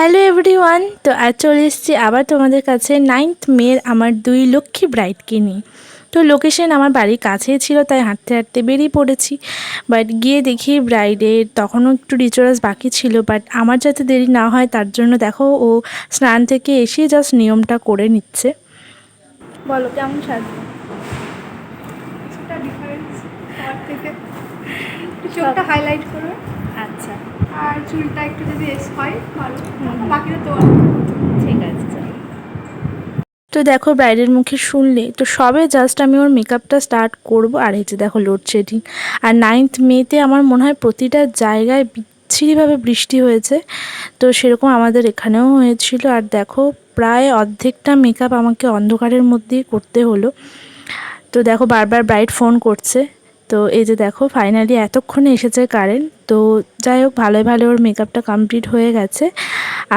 Hello everyone, তো আজ চলে এসেছি আবার তোমাদের কাছে নাইন্থ মের আমার দুই লক্ষ্মী ব্রাইডকে নিয়ে। তো লোকেশন আমার বাড়ির কাছেই ছিল, তাই হাঁটতে হাঁটতে বেরিয়ে পড়েছি। বাট গিয়ে দেখি ব্রাইডের তখনও একটু রিচুয়ালস বাকি ছিল। বাট আমার যাতে দেরি না হয়, তার জন্য দেখো ও স্নান থেকে এসে জাস্ট নিয়মটা করে নিচ্ছে। বলো, কেমন চোখটা হাইলাইট করবে আচ্ছা। আর চুলটা একটু যদি হয় ভালো। বাকিটা তো ঠিক আছে তো দেখো ব্রাইডের মুখে শুনলে তো সবে জাস্ট আমি ওর মেকআপটা স্টার্ট করব। আর এই যে দেখো লোডশেডিং আর নাইন্থ মেতে আমার মনে হয় প্রতিটা জায়গায় বিচ্ছিরিভাবে বৃষ্টি হয়েছে। তো সেরকম আমাদের এখানেও হয়েছিল। আর দেখো প্রায় অর্ধেকটা মেকআপ আমাকে অন্ধকারের মধ্যেই করতে হলো। তো দেখো বারবার ব্রাইড ফোন করছে। তো এই যে দেখো ফাইনালি এতক্ষণে এসেছে কারেন্ট। তো যাই হোক, ভালোই ভালো ওর মেকআপটা কমপ্লিট হয়ে গেছে।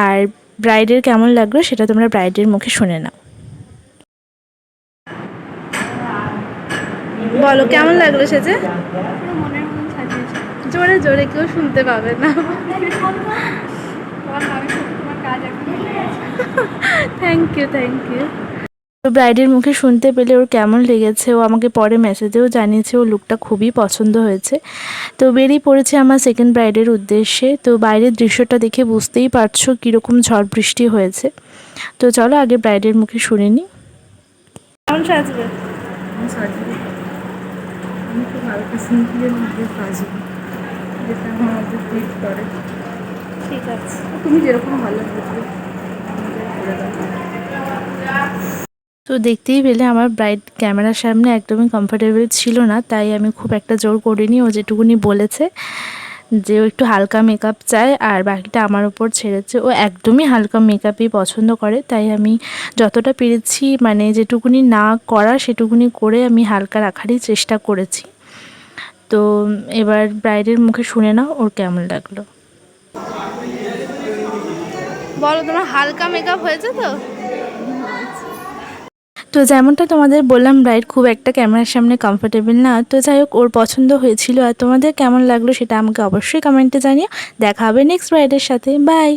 আর ব্রাইডের কেমন লাগল সেটা তোমরা ব্রাইডের মুখে শুনে নাও। বলো, কেমন লাগল সেজে? জোরে জোরে, কেউ শুনতে পাবে না। থ্যাংক ইউ থ্যাংক ইউ তো ব্রাইডের মুখে শুনতে পেলে ওর কেমন লেগেছে ও আমাকে পরে মেসেজেও জানিয়েছে ও লুকটা খুবই পছন্দ হয়েছে। তো বেরিয়ে পড়েছে আমার সেকেন্ড ব্রাইডের উদ্দেশ্যে। তো বাইরের দৃশ্যটা দেখে বুঝতেই পারছ কীরকম ঝড় বৃষ্টি হয়েছে। তো চলো আগে ব্রাইডের মুখে শুনে নিই কেমন সাজবে? ঠিক আছে। তুমি যেরকম ভালো বুঝবে করে দাও। তো দেখতেই পেলে আমার ব্রাইড ক্যামেরার সামনে একদমই কমফোর্টেবল ছিল না, তাই আমি খুব একটা জোর করিনি। ও যেটুকুনি বলেছে যে ও একটু হালকা মেকআপ চায় আর বাকিটা আমার ওপর ছেড়েছে। ও একদমই হালকা মেকআপই পছন্দ করে, তাই আমি যতটা পেরেছি মানে যেটুকুনি না করা সেটুকুনি করে আমি হালকা রাখারই চেষ্টা করেছি। তো এবার ব্রাইডের মুখে শুনে নাও ওর কেমন লাগল। বলো, তোমার হালকা মেকআপ হয়েছে তো? তো যেমনটা তোমাদের বললাম ব্রাইড খুব একটা ক্যামেরার সামনে কমফোর্টেবল না। তো যাই হোক, ওর পছন্দ হয়েছিল। আর তোমাদের কেমন লাগল সেটা আমাকে অবশ্যই কমেন্টে জানিও। দেখা হবে নেক্সট রাইডের সাথে। বাই